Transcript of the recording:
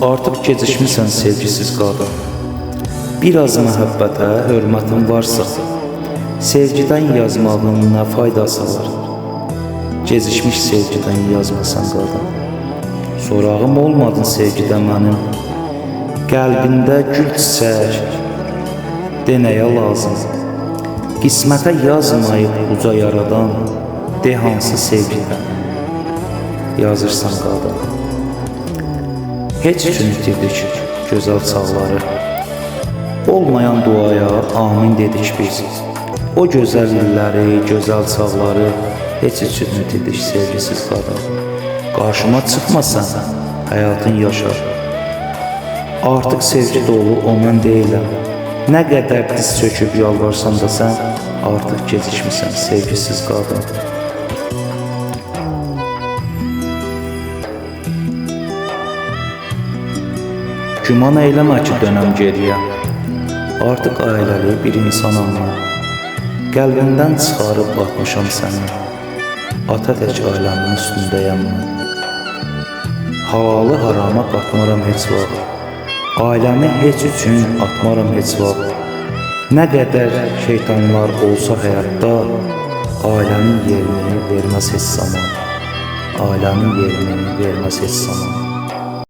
Artıq gecikmisən sevgisiz qadın. Biraz məhəbbətə hörmətin varsa, sevgidən yazmağın nə faydası var? Gecikmiş sevgidən yazmasan qadın. Sorağım olmadın sevgidə mənim. Qəlbində gül çiçək denəyə lazım. Qismətə yazmayıb uca yaradan de hansı sevgidən yazırsan qadın. Heç üçün itirdik gözəl çağları. Olmayan duaya amin dedik biz. O gözəl illəri, gözəl çağları heç üçün itirdik sevgisiz qadın. Qarşıma çıxmasan, həyatın yaşar. Artıq sevgi dolu o mən deyiləm. Nə qədər diz çöküb yalvarsan da sən artıq gecikmisən sevgisiz qadın. Güman eyləmə ki, dönəm geriyə. Artıq ailəli bir insanam mən. Qəlbimdən çıxarıb atmışam səni. Ata tək ailəmin üstündəyəm mən. Halalı harama qatmaram heç vaxt. Ailəmi heç üçün atmaram heç vaxt. Nə qədər şeytanlar olsa həyatda, ailənin yerini verməz heç zaman. Ailənin yerini verməz heç zaman.